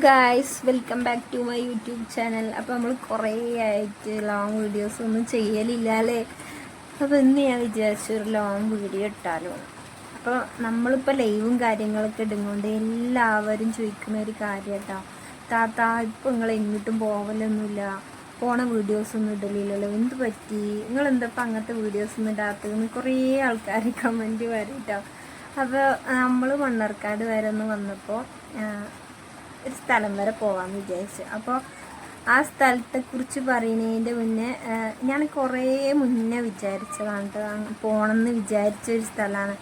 Guys welcome back to my YouTube channel അപ്പോൾ നമ്മൾ കുറേ ആയിട്ട് ലോങ് വീഡിയോസ് ഒന്നും ചെയ്യലില്ല അല്ലേ? അപ്പോൾ ഇന്ന് ഞാൻ വിചാരിച്ചു ഒരു ലോങ് വീഡിയോ ഇട്ടാലോ. അപ്പോൾ നമ്മളിപ്പോൾ ലൈവും കാര്യങ്ങളൊക്കെ ഇടുന്നുകൊണ്ട് എല്ലാവരും ചോദിക്കുന്ന ഒരു കാര്യം കേട്ടോ താത്ത ഇപ്പോൾ നിങ്ങൾ എങ്ങോട്ടും പോകലൊന്നുമില്ല പോണ വീഡിയോസ് ഒന്നും ഇടലില്ലല്ലോ. എന്ത് പറ്റി? നിങ്ങൾ എന്തപ്പോൾ അങ്ങനത്തെ വീഡിയോസ് ഒന്നും ഇടാത്തതെന്ന് കുറേ ആൾക്കാർ കമന്റ് വരും കേട്ടോ അപ്പോൾ നമ്മൾ മണ്ണർക്കാട് വരെ ഒന്ന് വന്നപ്പോൾ ഒരു സ്ഥലം വരെ പോകാമെന്ന് വിചാരിച്ചു. അപ്പോൾ ആ സ്ഥലത്തെക്കുറിച്ച് പറയുന്നതിന്റെ മുന്നേ ഞാൻ കുറേ മുന്നേ വിചാരിച്ചതാണ് അങ്ങ് വിചാരിച്ച ഒരു സ്ഥലമാണ്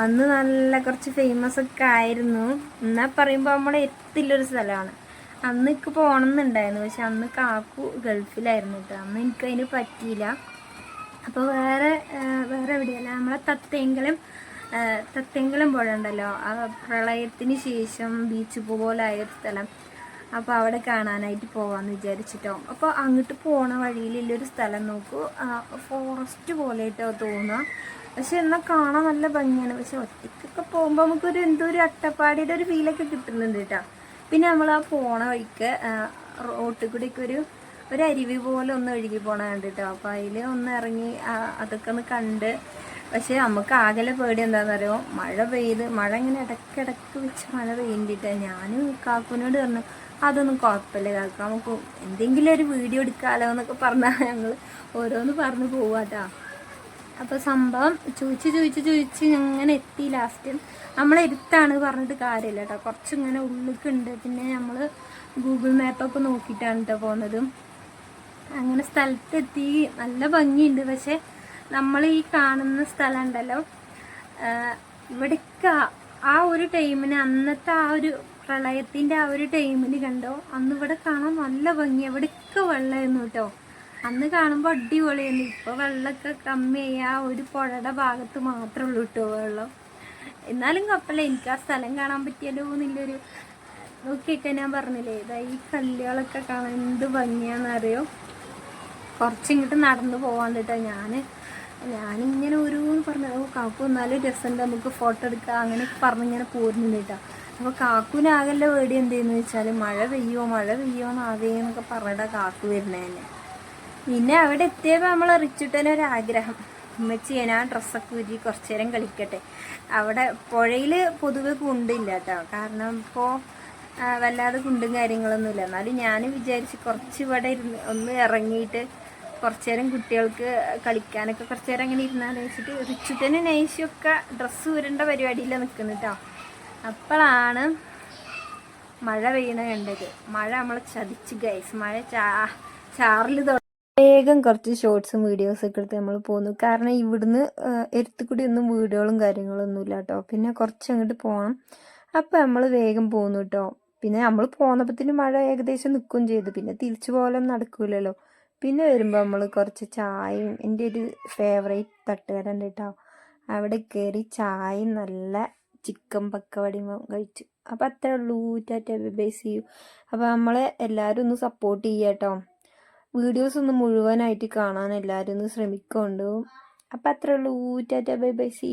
അന്ന് നല്ല കുറച്ച് ഫേമസ് ഒക്കെ ആയിരുന്നു. എന്നാൽ പറയുമ്പോൾ നമ്മളെ എത്തില്ലൊരു സ്ഥലമാണ് അന്ന് എനിക്ക് പോകണം എന്നുണ്ടായിരുന്നു പക്ഷെ അന്ന് കാക്കു ഗൾഫിലായിരുന്നു കേട്ടോ അന്ന് എനിക്ക് അതിന് പറ്റിയില്ല. അപ്പോൾ വേറെ വേറെ എവിടെയല്ല നമ്മളെ തത്തേങ്കലം തത്തേങ്കലം പുഴ ഉണ്ടല്ലോ ആ പ്രളയത്തിന് ശേഷം ബീച്ച് പോലായ ഒരു സ്ഥലം. അപ്പോൾ അവിടെ കാണാനായിട്ട് പോകാമെന്ന് വിചാരിച്ചിട്ടോ. അപ്പോൾ അങ്ങോട്ട് പോണ വഴിയിലുള്ളൊരു സ്ഥലം നോക്കൂ. ഫോറസ്റ്റ് പോലെ ആയിട്ടോ തോന്നുക പക്ഷെ എന്നാൽ കാണാൻ നല്ല ഭംഗിയാണ്. പക്ഷെ ഒറ്റയ്ക്കൊക്കെ പോകുമ്പോൾ നമുക്കൊരു എന്തോ ഒരു അട്ടപ്പാടിയുടെ ഒരു ഫീലൊക്കെ കിട്ടുന്നുണ്ട് കേട്ടോ പിന്നെ നമ്മൾ ആ പോണ വഴിക്ക് റോട്ടിൽ കൂടിയൊക്കെ ഒരു ഒരു അരുവി പോലെ ഒന്ന് ഒഴുകി പോണ കണ്ടിട്ടോ. അപ്പോൾ അതിൽ ഒന്ന് ഇറങ്ങി അതൊക്കെ ഒന്ന് കണ്ട് പക്ഷെ നമുക്ക് ആകലെ പേടി എന്താണെന്നറിയോ മഴ പെയ്ത് മഴ ഇങ്ങനെ ഇടയ്ക്കിടയ്ക്ക് വെച്ച് മഴ പെയ്യണ്ടിട്ട് ഞാൻ കാക്കുവിനോട് പറഞ്ഞു അതൊന്നും കുഴപ്പമില്ല കാക്ക നമുക്ക് എന്തെങ്കിലും ഒരു വീഡിയോ എടുക്കാമല്ലോ എന്നൊക്കെ പറഞ്ഞാൽ ഞങ്ങൾ ഓരോന്ന് പറഞ്ഞു പോവാട്ടാ അപ്പോൾ സംഭവം ചോദിച്ച് ചോദിച്ച് ചോദിച്ച് അങ്ങനെ എത്തി ലാസ്റ്റ് നമ്മളെ എടുത്താണ് പറഞ്ഞിട്ട് കാര്യമില്ല കേട്ടോ കുറച്ചിങ്ങനെ ഉള്ളിക്കുണ്ട്. പിന്നെ നമ്മൾ ഗൂഗിൾ മാപ്പൊക്കെ നോക്കിയിട്ടാണ് കേട്ടോ പോകുന്നത് അങ്ങനെ സ്ഥലത്തെത്തി. നല്ല ഭംഗിയുണ്ട്. പക്ഷെ നമ്മൾ ഈ കാണുന്ന സ്ഥലം ഉണ്ടല്ലോ ഇവിടേക്ക് ആ ഒരു ടൈമിന് അന്നത്തെ ആ ഒരു പ്രളയത്തിന്റെ ആ ഒരു ടൈമിന് കണ്ടോ? അന്ന് ഇവിടെ കാണാൻ നല്ല ഭംഗി. എവിടെയൊക്കെ വെള്ളമായിരുന്നു കേട്ടോ. അന്ന് കാണുമ്പോൾ അടിപൊളിയായിരുന്നു. ഇപ്പൊ വെള്ളമൊക്കെ കമ്മിയായി. ആ ഒരു പുഴയുടെ ഭാഗത്ത് മാത്രമേ ഉള്ളൂ കേട്ടോ വെള്ളം. എന്നാലും കുഴപ്പമില്ല. എനിക്ക് ആ സ്ഥലം കാണാൻ പറ്റിയല്ലോ എന്നുള്ളൊരു നോക്കിയൊക്കെ ഞാൻ പറഞ്ഞില്ലേ ഇതാ ഈ കല്ലുകളൊക്കെ കാണാൻ എന്ത് ഭംഗിയാണെന്നറിയോ? കുറച്ചിങ്ങോട്ട് നടന്നു പോവാൻ കേട്ടോ ഞാൻ ഞാനിങ്ങനെ ഓരോന്ന് പറഞ്ഞു ഓ കാക്കു എന്നാലും രസമുണ്ട് നമുക്ക് ഫോട്ടോ എടുക്കാം അങ്ങനെ പറഞ്ഞിങ്ങനെ പോരുന്നുണ്ട് കേട്ടോ. അപ്പോൾ കാക്കുവിനാകല്ല വേടി എന്തെന്ന് വെച്ചാൽ മഴ പെയ്യോ മഴ പെയ്യോ എന്നാവേ എന്നൊക്കെ പറഞ്ഞിട്ടാ കാക്കു വരുന്നതന്നെ പിന്നെ അവിടെ എത്തിയപ്പോൾ നമ്മൾ റിച്ചിട്ടനെ ഒരു ആഗ്രഹം ഉമ്മച്ചി ഞാൻ ആ ഡ്രസ്സൊക്കെ ഊരി കുറച്ചു നേരം കളിക്കട്ടെ. അവിടെ പുഴയിൽ പൊതുവെ കുണ്ടില്ല കേട്ടോ. കാരണം ഇപ്പോൾ വല്ലാതെ കുണ്ടും കാര്യങ്ങളൊന്നുമില്ല. എന്നാലും ഞാൻ വിചാരിച്ച് കുറച്ച് ഇവിടെ ഇരുന്ന് ഒന്ന് ഇറങ്ങിയിട്ട് കുറച്ചു നേരം കുട്ടികൾക്ക് കളിക്കാനൊക്കെ കുറച്ചു നേരം അങ്ങനെ ഇരുന്നാൽ വെച്ചിട്ട് റിച്ചുട്ടനും നൈശൊക്കെ ഡ്രസ്സ് ഊരേണ്ട പരിപാടിയിലാണ് നിൽക്കുന്നത് കേട്ടോ അപ്പോഴാണ് മഴ പെയ്യണ കണ്ടത്. മഴ നമ്മളെ ചതിച്ച് ഗൈസ് മഴ ചാ ചാറിൽ വേഗം കുറച്ച് ഷോർട്സും വീഡിയോസും ഒക്കെ എടുത്ത് നമ്മൾ പോന്നു. കാരണം ഇവിടുന്ന് എരുത്തുകൂടി ഒന്നും വീഡിയോകളും കാര്യങ്ങളൊന്നും ഇല്ല കേട്ടോ പിന്നെ കുറച്ച് അങ്ങോട്ട് പോകണം അപ്പം നമ്മൾ വേഗം പോന്നു കേട്ടോ പിന്നെ നമ്മൾ പോന്നപ്പത്തിന് മഴ ഏകദേശം നിൽക്കുകയും ചെയ്തു. പിന്നെ തിരിച്ചു പോകലൊന്നും നടക്കൂലല്ലോ. പിന്നെ വരുമ്പോൾ നമ്മൾ കുറച്ച് ചായയും എന്റെ ഒരു ഫേവറേറ്റ് തട്ടുകട കേട്ടോ അവിടെ കയറി ചായയും നല്ല ചിക്കൻ പക്കവടിയും കഴിച്ചു. അപ്പം അത്രേ ഉള്ളൂ ടാറ്റ ബേസ് ചെയ്യൂ അപ്പം നമ്മളെ എല്ലാവരും ഒന്ന് സപ്പോർട്ട് ചെയ്യുക കേട്ടോ വീഡിയോസ് ഒന്ന് മുഴുവനായിട്ട് കാണാൻ എല്ലാവരും ഒന്ന് ശ്രമിക്കുന്നുണ്ട് അപ്പം അത്രേ ഉള്ളൂ ടാറ്റ ബൈ ബൈ സി